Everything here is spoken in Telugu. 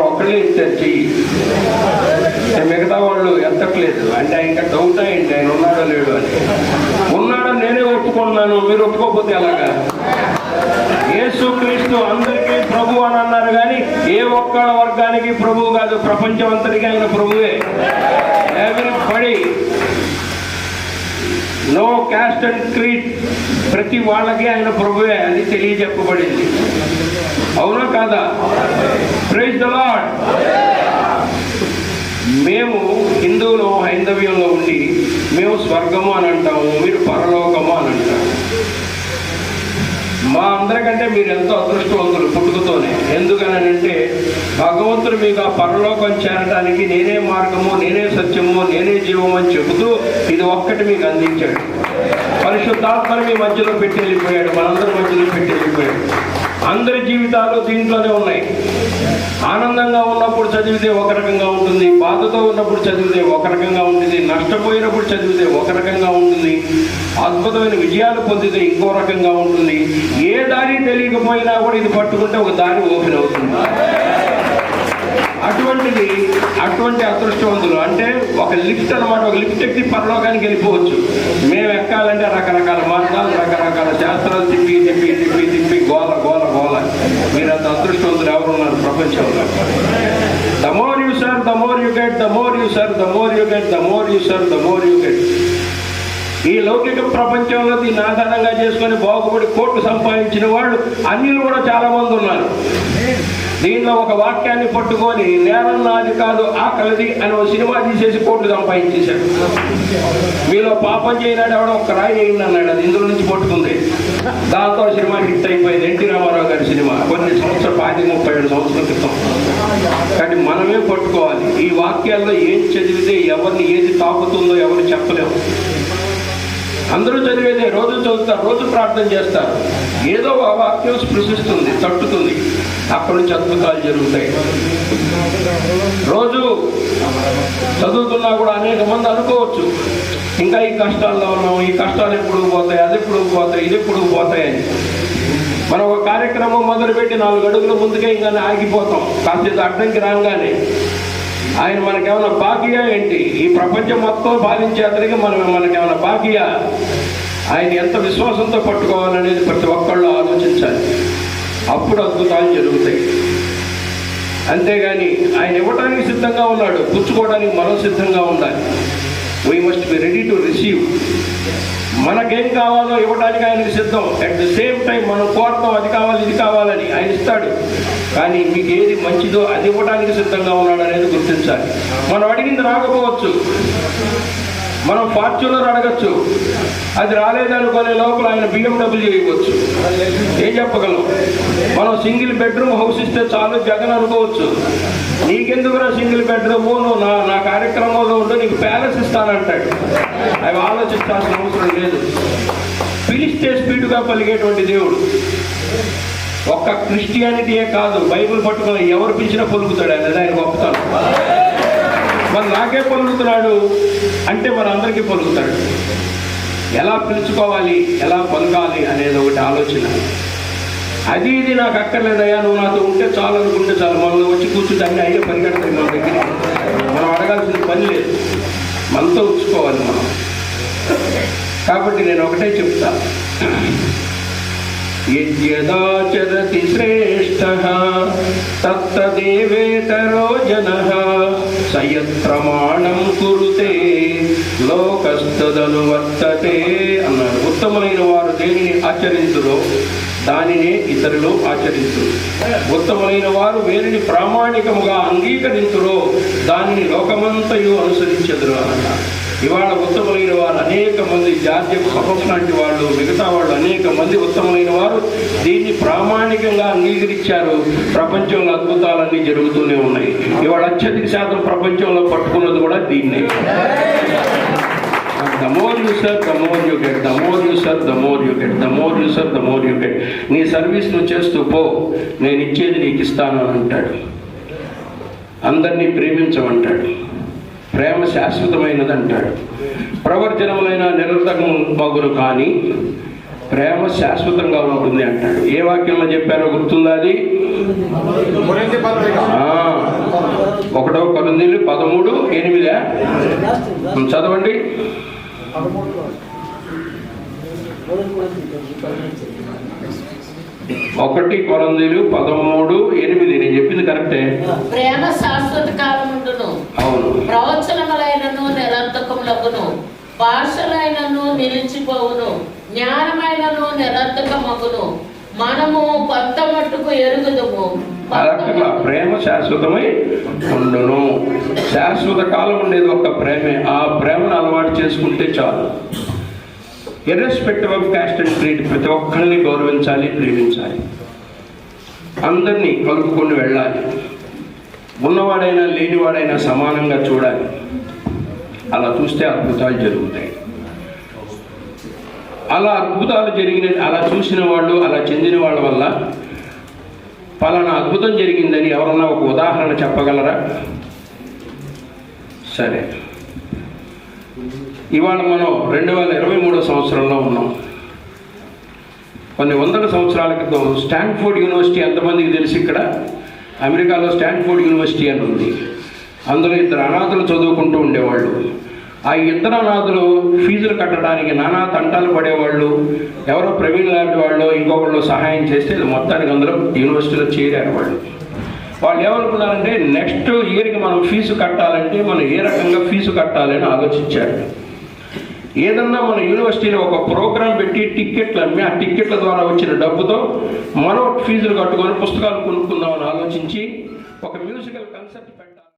అందరూ ఒక్కళ్ళే ఇచ్చారు చెయ్యి మిగతా వాళ్ళు ఎత్తట్లేదు. అంటే ఇంకా డౌట్ అయ్యండి ఆయన ఉన్నాడో లేడు అని. ఉన్నాడని నేనే ఒప్పుకున్నాను మీరు ఒప్పుకోకపోతే ఎలాగా? యేసు క్రీస్తు అందరికీ ప్రభు అని అన్నారు కానీ ఏ ఒక్క వర్గానికి ప్రభు కాదు ప్రపంచం అంతటికీ ఆయన ప్రభువే. Everybody no caste and creed. ప్రతి వాళ్ళకి ఆయన ప్రభువే అని తెలియజెప్పబడింది. అవునా కాదా? ప్రైజ్ ద లాడ్ మేము హిందువులు హైందవ్యంలో ఉండి మేము స్వర్గము అని అంటాము. మీరు పరలోకము మా అందరికంటే మీరు ఎంతో అదృష్టవంతులు పుట్టుకతోనే. ఎందుకనంటే భగవంతుడు మీకు ఆ పరలోకం చేరడానికి నేనే మార్గము నేనే సత్యము నేనే జీవము అని చెబుతూ ఇది ఒక్కటి మీకు అందించాడు. పరిశుద్ధాత్మని మీ మధ్యలో పెట్టి వెళ్ళిపోయాడు మనందరి మధ్యలో పెట్టి వెళ్ళిపోయాడు. అందరి జీవితాలు దీంట్లోనే ఉన్నాయి. ఆనందంగా ఉన్నప్పుడు చదివితే ఒక రకంగా ఉంటుంది బాధతో ఉన్నప్పుడు చదివితే ఒక రకంగా ఉంటుంది నష్టపోయినప్పుడు చదివితే ఒక రకంగా ఉంటుంది అద్భుతమైన విజయాలు పొందితే ఇంకో రకంగా ఉంటుంది. ఏ దారి తెలియకపోయినా కూడా ఇది పట్టుకుంటే ఒక దారి ఓపెన్ అవుతుంది. అటువంటిది అటువంటి అదృష్టవంతులు. అంటే ఒక లిఫ్ట్ అనమాట ఒక లిఫ్ట్ ఎక్కి పరలోకానికి వెళ్ళిపోవచ్చు. మేము ఎక్కాలంటే రకరకాల మార్గాలు రకరకాల శాస్త్రాలు తిప్పి తిప్పి తిప్పి తిప్పి గోల గోల గోల. మీరు అంత అదృష్టవంతులు ఎవరున్నారు ప్రపంచంలో? The more you serve the more you get the more you serve the more you get the more you serve the more you get ఈ లౌకిక ప్రపంచంలో దీన్ని ఆధారంగా చేసుకొని బాగుపడి కోట్లు సంపాదించిన వాళ్ళు అన్యులు కూడా చాలా మంది ఉన్నారు. దీనిలో ఒక వాక్యాన్ని పట్టుకొని నేరం నాది కాదు ఆకలిది అని ఒక సినిమా తీసేసి కోట్లు సంపాదించేశాడు. మీలో పాపం చేయనాడు ఎవడో ఒక రాయి వేయండి అన్నాడు. అది ఇందులో నుంచి పట్టుకుంది. దాంతో సినిమా హిట్ అయిపోయింది. ఎన్టీ రామారావు గారి సినిమా. కొన్ని సంవత్సరాలు పాతి ముప్పై ఏడు సంవత్సరాల క్రితం. కానీ మనమే పట్టుకోవాలి. ఈ వాక్యాల్లో ఏం చదివితే ఎవరిని ఏది తాకుతుందో ఎవరు చెప్పలేము. అందరూ చదివేదే రోజు చదువుతారు రోజు ప్రార్థన చేస్తారు. ఏదో ఆ వాక్యం స్పృశిస్తుంది తట్టుతుంది. అక్కడి నుంచి అద్భుతాలు జరుగుతాయి. రోజు చదువుతున్నా కూడా అనేక మంది అనుకోవచ్చు. ఇంకా ఈ కష్టాల్లో ఉన్నాం ఈ కష్టాలు ఎప్పుడు పోతాయి అది ఎప్పుడు పోతాయి ఇది ఎప్పుడు పోతాయని అని. మనం ఒక కార్యక్రమం మొదలుపెట్టి నాలుగు అడుగుల ముందుకే ఇంకా ఆగిపోతాం. కాస్త అడ్డంకి రాగానే ఆయన మనకేమైనా బాకీయా ఏంటి? ఈ ప్రపంచం మొత్తం పాలించే అతనికి మనం మనకేమైనా బాకీయా ఆయన ఎంత విశ్వాసంతో పట్టుకోవాలనేది ప్రతి ఒక్కళ్ళు ఆలోచించాలి. అప్పుడు అద్భుతాలు జరుగుతాయి. అంతేగాని ఆయన ఇవ్వడానికి సిద్ధంగా ఉన్నాడు. పుచ్చుకోవడానికి మనం సిద్ధంగా ఉండాలి. We must be ready to receive మనకేం కావాలో ఇవ్వడానికి ఆయనకి సిద్ధం. అట్ ద సేమ్ టైం మనం కోరుతాం అది కావాలి ఇది కావాలని ఆయన ఇస్తాడు. కానీ మీకు ఏది మంచిదో అది ఇవ్వడానికి సిద్ధంగా ఉన్నాడు అనేది గుర్తించాలి. మనం అడిగింది రాకపోవచ్చు. మనం ఫార్చ్యూనర్ అడగచ్చు. అది రాలేదనుకునే లోపల ఆయన బిఎండబ్ల్యూ ఇవ్వచ్చు ఏం చెప్పగలం? మనం సింగిల్ బెడ్రూమ్ హౌస్ ఇస్తే చాలు జగన్ అనుకోవచ్చు. నీకెందుకురా సింగిల్ బెడ్రూము? నువ్వు నా నా కార్యక్రమంలో ఉంటే నీకు ప్యాలెస్ ఇస్తానంటాడు. అవి ఆలోచించాల్సిన అవసరం లేదు. పిలిస్తే స్పీడ్గా పలిగేటువంటి దేవుడు. ఒక్క క్రిస్టియానిటీయే కాదు బైబిల్ పట్టుకుని ఎవరు పిలిచినా పలుకుతాడు ఆయన ఆయన గొప్పతాను. మరి నాకే పలుకుతున్నాడు అంటే మరి అందరికీ పలుకుతాడు. ఎలా పిలుచుకోవాలి ఎలా పలకాలి అనేది ఒకటి ఆలోచన. అది ఇది నాకు అక్కర్లేదయ్యా నువ్వు నాతో ఉంటే చాలు అనుకుంటే చాలు. మనం వచ్చి కూర్చుంటే అన్నీ అయ్యే పరిగెడతాయి మన దగ్గర. మనం అడగాల్సిన పని లేదు. మనతో ఉంచుకోవాలి మనం. కాబట్టి నేను ఒకటే చెప్తా. యద్యదాచరతి శ్రేష్ఠ తత్తదేవేతరో జన సయత్ప్రమాణం కురుతే లోకస్తదను వర్తతే అన్నాడు. ఉత్తములైన వారు దేనిని ఆచరించరు దానినే ఇతరులు ఆచరించురు. ఉత్తములైన వారు వేరిని ప్రామాణికముగా అంగీకరించురో దానిని లోకమంతయు అనుసరించదురు అన్నారు ఇవాళ ఉత్తములైన వారు అనేక మంది జాతీయ సభస్ లాంటి వాళ్ళు మిగతా వాళ్ళు అనేక మంది ఉత్తములైన వారు దీన్ని ప్రామాణికంగా అంగీకరించారు. ప్రపంచంలో అద్భుతాలన్నీ జరుగుతూనే ఉన్నాయి. ఇవాళ అత్యధిక శాతం ప్రపంచంలో పట్టుకున్నది కూడా దీన్నే. The more you serve the more you get the more you serve the more you get the more you serve the more you get నీ సర్వీస్ నువ్వు చేస్తూ పో నేను ఇచ్చేది నీకు ఇస్తాను అని అంటాడు. అందరినీ ప్రేమించమంటాడు. ప్రేమ శాశ్వతమైనది అంటాడు ప్రవర్జనములైన నిరర్ధకం మగులు కానీ ప్రేమ శాశ్వతంగా ఉంటుంది అంటాడు. ఏ వాక్యంలో చెప్పారో గుర్తుందా అది? ఒకటో కొరింథీలు పదమూడు ఎనిమిదా? చదవండి. ఒకటి కొరందీలు పదమూడు ఎనిమిది. నేను చెప్పింది కరెక్టే? ప్రేమ శాశ్వత కాలముండును అవును. ప్రవచనములైనను నిరర్థకములగును. భాషలైనను నిలిచిపోవును. జ్ఞానమైనను నిరర్థకమగును. మనము కొత్త మట్టుకు ఎరుగుదుము. అలా ప్రేమ శాశ్వతమై ఉండును. శాశ్వత కాలం ఉండేది ఒక ప్రేమే. ఆ ప్రేమను అలవాటు చేసుకుంటే చాలు. Irrespective of caste and creed ప్రతి ఒక్కరిని గౌరవించాలి ప్రేమించాలి. అందరినీ కలుపుకొని వెళ్ళాలి. ఉన్నవాడైనా లేనివాడైనా సమానంగా చూడాలి. అలా చూస్తే అద్భుతాలు జరుగుతాయి. అలా అద్భుతాలు జరిగిన అలా చూసిన వాళ్ళు అలా చెందిన వాళ్ళ వల్ల పలానా అద్భుతం జరిగిందని ఎవరన్నా ఒక ఉదాహరణ చెప్పగలరా? సరే. ఇవాళ మనం రెండు వేల ఇరవై మూడో సంవత్సరంలో ఉన్నాం. కొన్ని వందల సంవత్సరాల క్రితం స్టాన్ఫోర్డ్ యూనివర్సిటీ ఎంతమందికి తెలిసి ఇక్కడ? అమెరికాలో స్టాన్ఫోర్డ్ యూనివర్సిటీ అని ఉంది. అందులో ఇద్దరు అనాథులు చదువుకుంటూ ఉండేవాళ్ళు. ఆ ఇద్దరు ఫీజులు కట్టడానికి నానా తంటాలు పడేవాళ్ళు ఎవరో ప్రవీణ్ లాంటి వాళ్ళు ఇంకొకళ్ళు సహాయం చేస్తే మొత్తానికి అందులో యూనివర్సిటీలో చేరారు వాళ్ళు. వాళ్ళు ఏమనుకున్నారంటే నెక్స్ట్ ఇయర్కి మనం ఫీజు కట్టాలంటే మనం ఏ రకంగా ఫీజు కట్టాలని ఆలోచించారు. ఏదన్నా మన యూనివర్సిటీలో ఒక ప్రోగ్రాం పెట్టి టిక్కెట్లు అమ్మి ఆ టిక్కెట్ల ద్వారా వచ్చిన డబ్బుతో మనం ఫీజులు కట్టుకొని పుస్తకాలు కొనుక్కుందామని ఆలోచించి ఒక మ్యూజికల్ కన్సెప్ట్